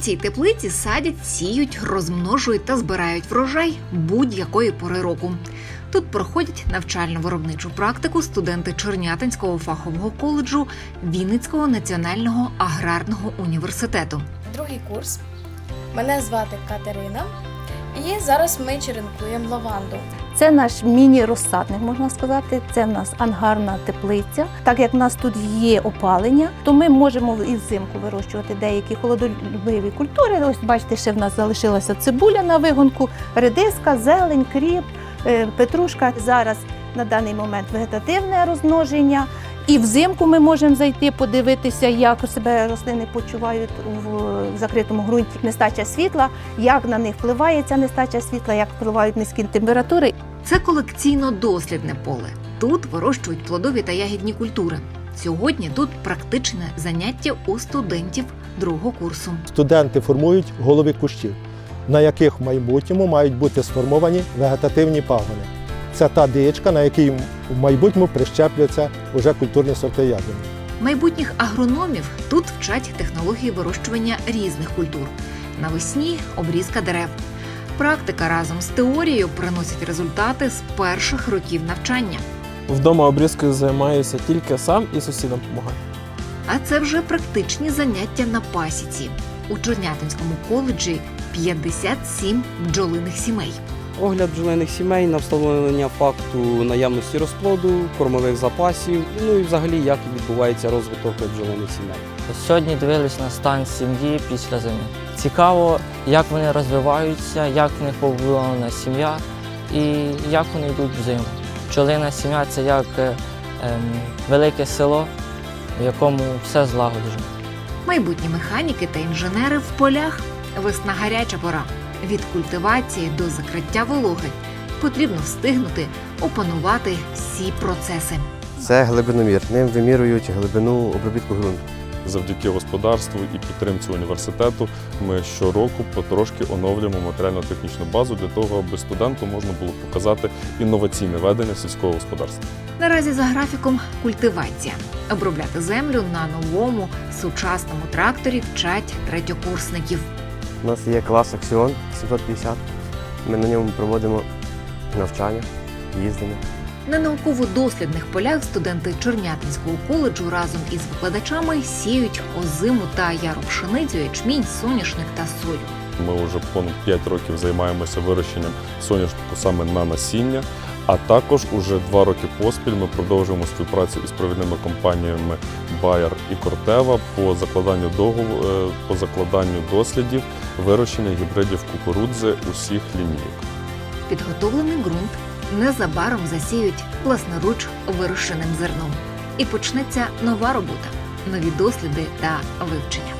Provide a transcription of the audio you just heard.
цій теплиці садять, сіють, розмножують та збирають врожай будь-якої пори року. Тут проходять навчально-виробничу практику студенти Чернятинського фахового коледжу Вінницького національного аграрного університету. другий курс. Мене звати Катерина. І зараз ми черенкуємо лаванду. Це наш міні-розсадник, можна сказати. Це в нас ангарна теплиця. Так як в нас тут є опалення, то ми можемо і взимку вирощувати деякі холодолюбиві культури. Ось бачите, ще в нас залишилася цибуля на вигонку, редиска, зелень, кріп, е, петрушка. Зараз на даний момент вегетативне розмноження. І взимку ми можемо зайти, подивитися, як себе рослини почувають в закритому ґрунті. Нестача світла, як на них впливає ця нестача світла, як впливають низькі температури. Це колекційно-дослідне поле. Тут вирощують плодові та ягідні культури. Сьогодні тут практичне заняття у студентів другого курсу. Студенти формують голови кущів, на яких в майбутньому мають бути сформовані вегетативні пагони. Це та дієчка, на якій в майбутньому прищепляться уже культурні сорти ягід. Майбутніх агрономів тут вчать технології вирощування різних культур. Навесні обрізка дерев. Практика разом з теорією приносить результати з перших років навчання. Вдома обрізкою займаюся тільки сам і сусідам допомагаю. А це вже практичні заняття на пасіці. У Чорнятинському коледжі 57 бджолиних сімей. Огляд бджолиних сімей на встановлення факту наявності розплоду, кормових запасів, ну і взагалі як відбувається розвиток бджолиних сімей. Сьогодні дивились на стан сім'ї після зими. Цікаво, як вони розвиваються, як в них побудована сім'я і як вони йдуть в зиму. Пчолина сім'я це як е, ем, велике село, в якому все злагоджено. Майбутні механіки та інженери в полях. Весна гаряча пора. Від культивації до закриття вологи потрібно встигнути опанувати всі процеси. Це глибиномір. Ним вимірюють глибину обробітку ґрунту. Завдяки господарству і підтримці університету ми щороку потрошки оновлюємо матеріально-технічну базу для того, аби студенту можна було показати інноваційне ведення сільського господарства. Наразі за графіком культивація. Обробляти землю на новому сучасному тракторі вчать третьокурсників. У нас є клас Аксіон 750. Ми на ньому проводимо навчання, їздимо. На науково-дослідних полях студенти Чернятинського коледжу разом із викладачами сіють озиму та яропшеницю, ячмінь, соняшник та сою. Ми вже понад 5 років займаємося вирощенням соняшнику саме на насіння. А також уже два роки поспіль ми продовжуємо співпрацю із провідними компаніями Bayer і Кортева по закладанню договору, е, по закладанню дослідів вирощення гібридів кукурудзи усіх лінійок. Підготовлений ґрунт незабаром засіють власноруч вирощеним зерном. І почнеться нова робота, нові досліди та вивчення.